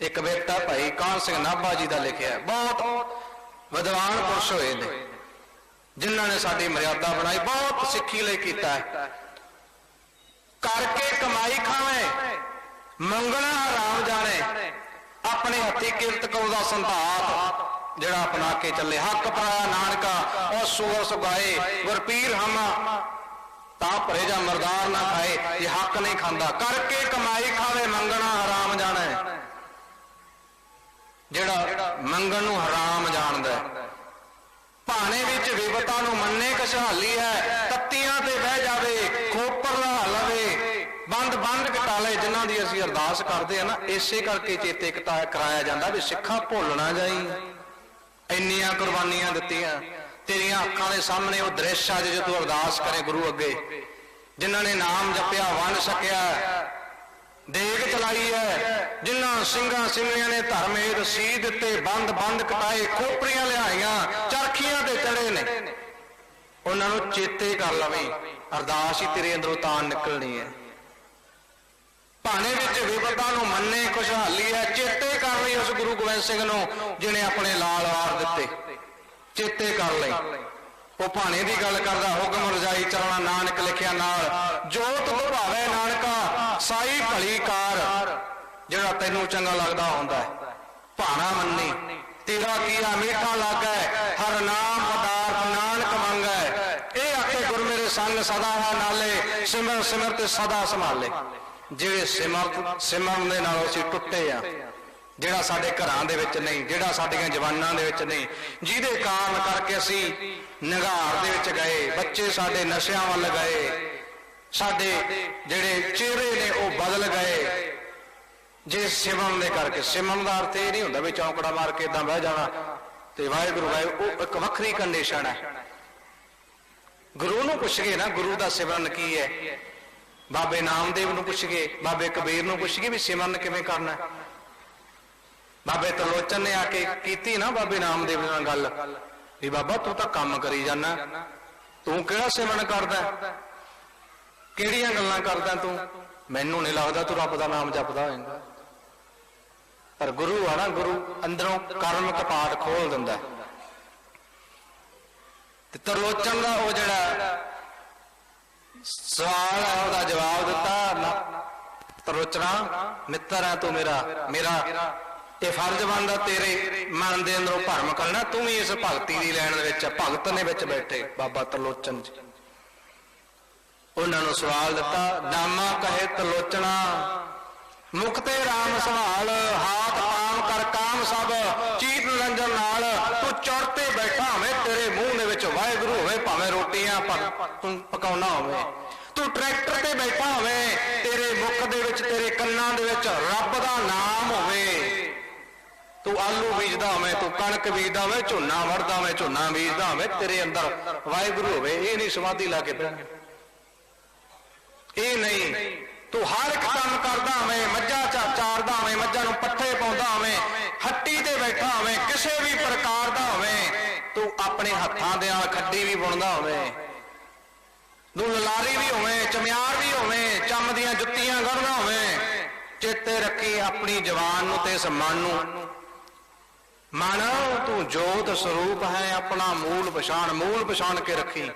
ਇੱਕ ਬੇਟਾ ਭਾਈ ਕਾਨ ਸਿੰਘ ਨਾਭਾ ਜੀ ਦਾ ਲਿਖਿਆ ਬਹੁਤ ਵਿਦਵਾਨ ਪੁਰਸ਼ ਹੋਏ ਨੇ। ਜਿਨ੍ਹਾਂ ਨੇ ਸਾਡੀ ਮਰਿਆਦਾ ਬਣਾਈ, ਬਹੁਤ ਸਿੱਖੀ ਲਈ ਕੀਤਾ ਹੈ। ਕਰਕੇ ਕਮਾਈ ਖਾਵੇਂ, ਮੰਗਣਾ ਹਰਾਮ ਜਾਣੇ, ਆਪਣੇ ਹੱਥੀ ਕਿਰਤ ਕਉ ਦਾ ਸੰਧਾਤ, ਜਿਹੜਾ ਅਪਣਾ ਕੇ ਚੱਲੇ। ਹੱਕ ਪਾਇਆ ਨਾਨਕਾ, ਉਹ ਸੂਰ ਸੁਗਾਏ ਗੁਰਪੀਰ ਹਮ, ਤਾਂ ਭਰੇ ਜਾਂ ਮਰਦਾਰ ਨਾ ਖਾਏ, ਇਹ ਹੱਕ ਨਹੀਂ ਖਾਂਦਾ। ਕਰਕੇ ਕਮਾਈ ਖਾਵੇ, ਮੰਗਣਾ ਹਰਾਮ ਜਾਣਾ। ਜਿਹੜਾ ਮੰਗਣ ਨੂੰ ਹਰਾਮ ਜਾਣਦਾ ਭਾਣੇ ਵਿੱਚ ਵਿਵਤਾ ਨੂੰ ਮੰਨੇ ਕਸ਼ਹਾਲੀ ਹੈ, ਤੱਤੀਆਂ ਤੇ ਬਹਿ ਜਾਵੇ, ਖੋਪਰ ਲਾ ਲਵੇ, ਬੰਦ ਬੰਦ ਕਟਾਲੇ ਜਿਨ੍ਹਾਂ ਦੀ ਅਸੀਂ ਅਰਦਾਸ ਕਰਦੇ ਆ ਨਾ, ਇਸੇ ਕਰਕੇ ਚੇਤੇ ਕਟਾ ਕਰਾਇਆ ਜਾਂਦਾ ਵੀ ਸਿੱਖਾਂ ਭੁੱਲਣਾ ਜਾਈ। ਇੰਨੀਆਂ ਕੁਰਬਾਨੀਆਂ ਦਿੱਤੀਆਂ, ਤੇਰੀਆਂ ਅੱਖਾਂ ਦੇ ਸਾਹਮਣੇ ਉਹ ਦ੍ਰਿਸ਼ ਆ ਜੇ ਤੂੰ ਅਰਦਾਸ ਕਰੇ ਗੁਰੂ ਅੱਗੇ। ਜਿਨ੍ਹਾਂ ਨੇ ਨਾਮ ਜਪਿਆ, ਵੰਡ ਸਕਿਆ ਦੇਗ ਚਲਾਈ ਹੈ। ਜਿਨ੍ਹਾਂ ਸਿੰਘਾਂ ਸਿੰਘੀਆਂ ਨੇ ਧਰਮ ਸੀ ਦਿੱਤੇ ਬੰਦ ਬੰਦ ਕਟਾਏ, ਖੋਪਰੀਆਂ ਲਿਆਈਆਂ, ਚਰਖੀਆਂ ਤੇ ਚੜੇ ਨੇ। ਉਹਨਾਂ ਨੂੰ ਚੇਤੇ ਕਰ ਲਵੀਂ। ਅਰਦਾਸ ਹੀ ਤੇਰੇ ਅੰਦਰੋਂ ਤਾਂ ਨਿਕਲਣੀ ਹੈ। ਭਾਣੇ ਵਿੱਚ ਵਿਪਤਾ ਨੂੰ ਮੰਨੇ, ਖੁਸ਼ਹਾਲੀ ਹੈ। ਚੇਤੇ ਕਰ ਲਈ ਉਸ ਗੁਰੂ ਗੋਬਿੰਦ ਸਿੰਘ ਨੂੰ, ਜਿਹਨੇ ਆਪਣੇ ਲਾਲ ਵਾਰ ਦਿੱਤੇ। ਚੇਤੇ ਕਰ ਲਈ। ਉਹ ਭਾਣੇ ਦੀ ਗੱਲ ਕਰਦਾ, ਹੁਕਮ ਰਜਾਈ ਚਰਣਾ ਨਾਨਕ ਲਿਖਿਆ ਨਾਲ ਜੋਤ ਭਾਵੇ ਨਾਨਕਾ ਸਾਈ ਭਲੀ ਕਾਰ ਜਿਹੜਾ ਤੈਨੂੰ ਚੰਗਾ ਲੱਗਦਾ ਹੁੰਦਾ ਹੈ। ਭਾਣਾ ਮੰਨੀ, ਤੇਰਾ ਕੀਆ ਮੀਠਾ ਲੱਗੈ ਹਰ ਨਾਮ ਪਦਾਰਥ ਨਾਨਕ ਮੰਗੈ। ਇਹ ਆਖੇ ਗੁਰ ਮੇਰੇ ਸੰਗ ਸਦਾ ਹੈ ਨਾਲੇ, ਸਿਮਰ ਸਿਮਰ ਤੇ ਸਦਾ ਸੰਭਾਲੇ। ਜਿਹੜੇ ਸਿਮਰ, ਸਿਮਰਨ ਦੇ ਨਾਲ ਅਸੀਂ ਟੁੱਟੇ ਆ, ਜਿਹੜਾ ਸਾਡੇ ਘਰਾਂ ਦੇ ਵਿੱਚ ਨਹੀਂ, ਜਿਹੜਾ ਸਾਡੀਆਂ ਜਵਾਨਾਂ ਦੇ ਵਿੱਚ ਨਹੀਂ, ਜਿਹਦੇ ਕਾਰਨ ਕਰਕੇ ਅਸੀਂ ਨਿਗਾਰ ਦੇ ਵਿੱਚ ਗਏ, ਬੱਚੇ ਸਾਡੇ ਨਸ਼ਿਆਂ ਵੱਲ ਗਏ, ਸਾਡੇ ਜਿਹੜੇ ਚਿਹਰੇ ਨੇ ਉਹ ਬਦਲ ਗਏ ਜੇ ਸਿਮਰਨ ਦੇ ਕਰਕੇ, ਸਿਮਰਨ ਦਾ ਅਰਥ ਇਹ ਨਹੀਂ ਹੁੰਦਾ ਵੀ ਚੌਂਕੜਾ ਮਾਰ ਕੇ ਇਦਾਂ ਬਹਿ ਜਾਣਾ ਤੇ ਵਾਹਿਗੁਰੂ ਵਾਹਿਗੁਰੂ, ਉਹ ਇੱਕ ਵੱਖਰੀ ਕੰਡੀਸ਼ਨ ਹੈ। ਗੁਰੂ ਨੂੰ ਪੁੱਛਗੇ ਨਾ, ਗੁਰੂ ਦਾ ਸਿਮਰਨ ਕੀ ਹੈ? ਬਾਬੇ ਨਾਮਦੇਵ ਨੂੰ ਪੁੱਛਗੇ ਬਾਬੇ ਕਬੀਰ ਨੂੰ ਪੁੱਛਗੇ ਵੀ ਸਿਮਰਨ ਕਿਵੇਂ ਕਰਨਾ ਬਾਬੇ ਤਰਲੋਚਨ ਨੇ ਆ ਕੇ ਕੀਤੀ ਨਾ ਬਾਬੇ ਨਾਮਦੇਵ ਨਾਲ ਗੱਲ, ਵੀ ਬਾਬਾ ਤੂੰ ਤਾਂ ਕੰਮ ਕਰੀ ਜਾਂਦਾ ਤੂੰ ਕਿਹੜਾ ਸਿਮਰਨ ਕਰਦਾ ਕਿਹੜੀਆਂ ਗੱਲਾਂ ਕਰਦਾ ਤੂੰ? ਮੈਨੂੰ ਨਹੀਂ ਲੱਗਦਾ ਤੂੰ ਰੱਬ ਦਾ ਨਾਮ ਜਪਦਾ ਹੋਏਗਾ। ਪਰ ਗੁਰੂ ਆ ਨਾ, ਗੁਰੂ ਅੰਦਰੋਂ ਕਰਮ ਕਪਾਟ ਖੋਲ ਦਿੰਦਾ। ਤੇ ਤਰਲੋਚਨ ਦਾ ਉਹ ਜਿਹੜਾ ਸਵਾਲ ਹੈ ਉਹਦਾ ਜਵਾਬ ਦਿੱਤਾ, ਨਾ, ਤਰਲੋਚਨਾ, ਮਿੱਤਰ ਹੈ ਤੂੰ ਮੇਰਾ ਮੇਰਾ, ਇਹ ਫਰਜ਼ ਬਣਦਾ ਤੇਰੇ ਮਨ ਦੇ ਅੰਦਰੋਂ ਭਰਮ ਕਰਨਾ, ਤੂੰ ਵੀ ਇਸ ਭਗਤੀ ਦੀ ਲੈਣ ਦੇ ਵਿੱਚ, ਭਗਤ ਨੇ ਵਿੱਚ ਬੈਠੇ, ਬਾਬਾ ਤਰਲੋਚਨ ਜੀ। ਉਹਨਾਂ ਨੂੰ ਸਵਾਲ ਦਿੱਤਾ, ਨਾਮਾ ਕਹੇ ਤਰਲੋਚਨਾ ਮੁਖ ਤੇ RAM ਸੰਭਾਲ, ਹਾਥ ਪਾਮ ਕਰ ਕਾਮ ਸਭ, ਚੀਤ ਨਿਰੰਜਨ ਨਾਲ, ਤੂੰ ਚੜ੍ਹਤੇ ਬੈਠਾ ਹੋਵੇਂ, ਤੇਰੇ ਮੂੰਹ ਦੇ ਵਿੱਚ ਵਾਹਿਗੁਰੂ ਹੋਵੇ, ਭਾਵੇਂ ਰੋਟੀਆਂ ਪਕਾਉਣਾ ਹੋਵੇ। ਤੂੰ ਟਰੈਕਟਰ ਤੇ ਬੈਠਾ ਹੋਵੇਂ, ਤੇਰੇ ਮੁਖ ਦੇ ਵਿੱਚ, ਤੇਰੇ ਕੰਨਾਂ ਦੇ ਵਿੱਚ ਰੱਬ ਦਾ ਨਾਮ ਹੋਵੇ। ਤੂੰ ਆਲੂ ਬੀਜਦਾ ਹੋਵੇਂ, ਤੂੰ ਕਣਕ ਬੀਜਦਾ ਹੋਵੇਂ, ਝੋਨਾ ਵੜਦਾ ਹੋਵੇਂ, ਝੋਨਾ ਬੀਜਦਾ ਹੋਵੇਂ, ਤੇਰੇ ਅੰਦਰ ਵਾਹਿਗੁਰੂ ਹੋਵੇ। ਇਹ ਨਹੀਂ ਸਮਾਧੀ ਲਾ ਕੇ ਬਹਿਣਾ ਇਹ ਨਹੀਂ। ਤੂੰ ਹਰ ਇੱਕ ਕੰਮ ਕਰਦਾ ਹੋਵੇਂ, ਮੱਝਾਂ ਚਾਰਦਾ ਹੋਵੇਂ, ਮੱਝਾਂ ਨੂੰ ਪੱਠੇ ਪਾਉਂਦਾ ਹੋਵੇਂ, ਹੱਟੀ ਤੇ ਬੈਠਾ ਹੋਵੇਂ, ਕਿਸੇ ਵੀ ਪ੍ਰਕਾਰ ਦਾ ਹੋਵੇਂ, ਤੂੰ ਆਪਣੇ ਹੱਥਾਂ ਦੇ ਨਾਲ ਖੱਡੀ ਵੀ ਬੁਣਦਾ ਹੋਵੇਂ ਤੂੰ ਲਲਾਰੀ ਵੀ ਹੋਵੇਂ, ਚਮਿਆਰ ਵੀ ਹੋਵੇਂ, ਚੰਮ ਦੀਆਂ ਜੁੱਤੀਆਂ ਗੜਦਾ ਹੋਵੇਂ, ਚੇਤੇ ਰੱਖੀ ਆਪਣੀ ਜਵਾਨ ਨੂੰ ਤੇ ਇਸ ਮਨ ਨੂੰ। ਮਨ, ਤੂੰ ਜੋਤ ਸਰੂਪ ਹੈ, ਆਪਣਾ ਮੂਲ ਪਛਾਣ ਮੂਲ ਪਛਾਣ ਕੇ ਰੱਖੀ।